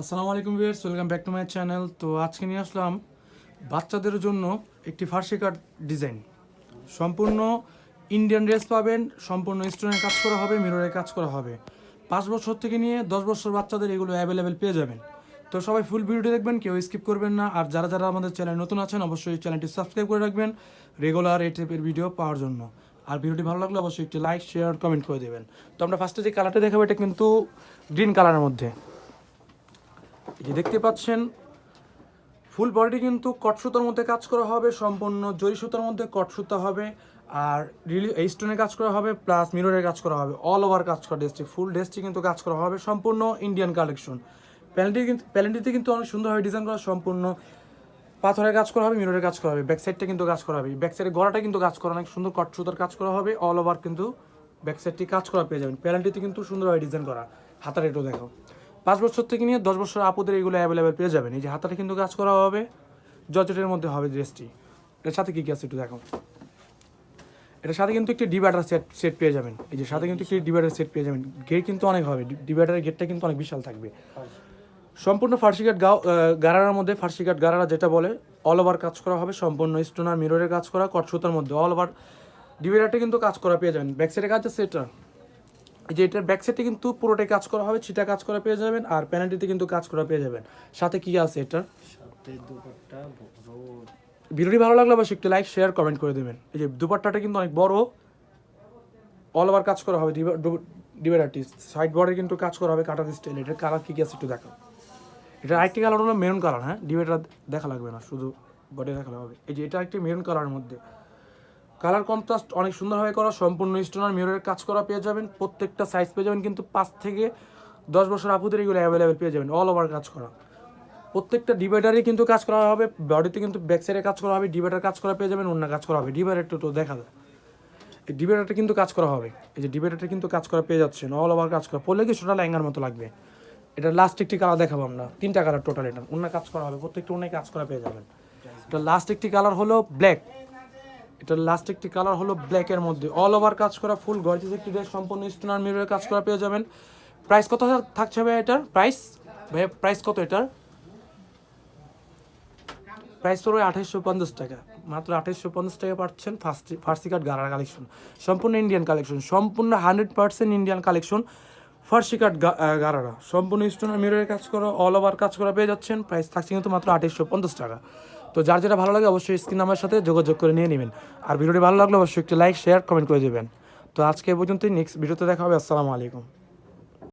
আসসালামু আলাইকুম viewers, welcome back to my channel. তো আজকে নিয়ে আসলাম বাচ্চাদের জন্য একটি ফার্সি কাট ডিজাইন। সম্পূর্ণ ইন্ডিয়ান ড্রেস পাবেন, সম্পূর্ণ স্টোনের কাজ করা হবে মিররের কাজ করা হবে। পাঁচ বছর থেকে নিয়ে দশ বছর বাচ্চাদের এগুলো অ্যাভেলেবেল পেয়ে যাবেন। তো সবাই ফুল ভিডিওটি দেখবেন, কেউ স্কিপ করবেন না। আর যারা যারা আমাদের চ্যানেল নতুন আছেন, অবশ্যই চ্যানেলটি সাবস্ক্রাইব করে রাখবেন রেগুলার এই টাইপের ভিডিও পাওয়ার জন্য। আর ভিডিওটি ভালো লাগলে অবশ্যই একটি লাইক শেয়ার কমেন্ট করে দেবেন। তো আমরা ফার্স্টে যে কালারটা দেখাবো, এটা কিন্তু গ্রিন কালারের মধ্যে। এই যে দেখতে পাচ্ছেন ফুল বডি কিন্তু কট সুতার মধ্যে কাজ করা হবে সম্পূর্ণ জরি সুতার মধ্যে কট সুতা হবে আর রিলি স্টোনের কাজ করা হবে প্লাস মিররের কাজ করা হবে অল ওভার কাজ করা ড্রেসটি ফুল ড্রেসটি কিন্তু কাজ করা হবে সম্পূর্ণ ইন্ডিয়ান কালেকশন প্যালেন্টি কিন্তু প্যালেন্টিতে কিন্তু অনেক সুন্দরভাবে ডিজাইন করা সম্পূর্ণ পাথরের কাজ করা হবে মিররের কাজ করা হবে ব্যাক সাইডটা কিন্তু কাজ করা হবে ব্যাক গলাটা কিন্তু কাজ করা অনেক সুন্দর কট সুতার কাজ করা হবে অল ওভার কিন্তু ব্যাক সাইডটি কাজ করা পেয়ে যাবেন প্যালেন্টিতে কিন্তু সুন্দরভাবে ডিজাইন করা হাতার এটাও দেখো পাঁচ বছর থেকে নিয়ে দশ বছর আপুদের এগুলো অ্যাভেলেবেল পেয়ে যাবেন। এই যে হাতাটা কিন্তু কাজ করা হবে জর্জেটের মধ্যে হবে ড্রেসটি এটার সাথে কী কী আছে একটু দেখো এটার সাথে কিন্তু একটি ডিভাইডার সেট সেট পেয়ে যাবেন। এই যে সাথে কিন্তু একটি ডিভাইডার সেট পেয়ে যাবেন। গেট কিন্তু অনেক হবে ডিভাইডারের গেটটা কিন্তু অনেক বিশাল থাকবে। সম্পূর্ণ ফার্সি কাট গাও গারার মধ্যে, ফার্সি কাট গারারা যেটা বলে অল ওভার কাজ করা হবে, সম্পূর্ণ স্টোনার মিররের কাজ করা, কট সুতার মধ্যে অল ওভার ডিভাইডারটা কিন্তু কাজ করা পেয়ে যাবেন। ব্যাক সাইডে কাজ আছে এটা। যে এটার ব্যাক সাইডে কিন্তু পুরোটাই কাজ করা হবে ছিটা কাজ করা পেয়ে যাবেন আর প্যানেলটিতে কিন্তু কাজ করা পেয়ে যাবেন। সাথে কি আছে এটার? সাথে দুপাট্টা বড়। ভিডিওটি ভালো লাগলে অবশ্যই একটি লাইক শেয়ার কমেন্ট করে দেবেন। এই যে দুপাট্টাটা কিন্তু অনেক বড়। অল ওভার কাজ করা হবে ডিভাইডারটি সাইড বর্ডে কিন্তু কাজ করা হবে কাটার স্টাইল এটার কালার কী কী আছে একটু দেখো এটা আরেকটি কালার হলো মেরুন কালার হ্যাঁ? ডিভাইডার দেখা লাগবে না শুধু বডি দেখা হবে। এই যে এটা একটি মেরুন কালারের মধ্যে। কালার কন্ট্রাস্ট অনেক সুন্দরভাবে করা, সম্পূর্ণ স্টোনার মিররের কাজ করা পেয়ে যাবেন। প্রত্যেকটা সাইজ পেয়ে যাবেন, কিন্তু পাঁচ থেকে দশ বছর আপুদের এগুলো অ্যাভেলেবেল পেয়ে যাবেন অল ওভার কাজ করা। প্রত্যেকটা ডিভাইডারে কিন্তু কাজ করা হবে বডিতে কিন্তু ব্যাক সাইডে কাজ করা হবে ডিভাইডার কাজ করা পেয়ে যাবেন অন্য কাজ করা হবে। ডিভাইডারটা তো দেখা যায়। এই ডিভাইডারটা কিন্তু কাজ করা হবে। এই যে ডিভাইডারটা কিন্তু কাজ করা পেয়ে যাচ্ছেন অল ওভার কাজ করা। পড়লে কি সেটা ল্যাঙ্গার মতো লাগবে? এটা লাস্ট একটি কালার দেখাবো আমরা। তিনটা কালার টোটাল এটা। অন্য কাজ করা হবে, প্রত্যেকটা অন্য কাজ করা পেয়ে যাবেন। এটা লাস্ট একটি কালার হলো ব্ল্যাক এটা লাস্ট একটি কালার হলো ব্ল্যাকের মধ্যে। অল ওভার কাজ করা ফুল গর্জিয়াস একটি ড্রেস সম্পূর্ণ স্টোনার মিররের কাজ করা পেয়ে যাবেন। প্রাইস কত থাকছে ভাই এটার? প্রাইস ভাই প্রাইস কত এটার? প্রাইস পড়বে আঠাইশশো পঞ্চাশ টাকা। মাত্র আঠাইশশো পঞ্চাশ টাকা পাচ্ছেন ফার্স্ট ফার্সি কাট গারার কালেকশন সম্পূর্ণ ইন্ডিয়ান কালেকশন সম্পূর্ণ হান্ড্রেড পার্সেন্ট ইন্ডিয়ান কালেকশন ফার্সি কাট গারারা। সম্পূর্ণ স্টোনের মিররের কাজ করা অল ওভার কাজ করা পেয়ে যাচ্ছেন। প্রাইস থাকছে কিন্তু মাত্র আঠাইশশো পঞ্চাশ টাকা। তো যার যেটা ভালো লাগে অবশ্যই স্ক্রিন নাম্বার সাথে যোগাযোগ করে নিয়ে নেবেন। আর ভিডিওটি ভালো লাগলে অবশ্যই একটি লাইক শেয়ার কমেন্ট করে দেবেন। তো আজকে এই পর্যন্তই। নেক্সট ভিডিওতে দেখা হবে। আসসালামু আলাইকুম।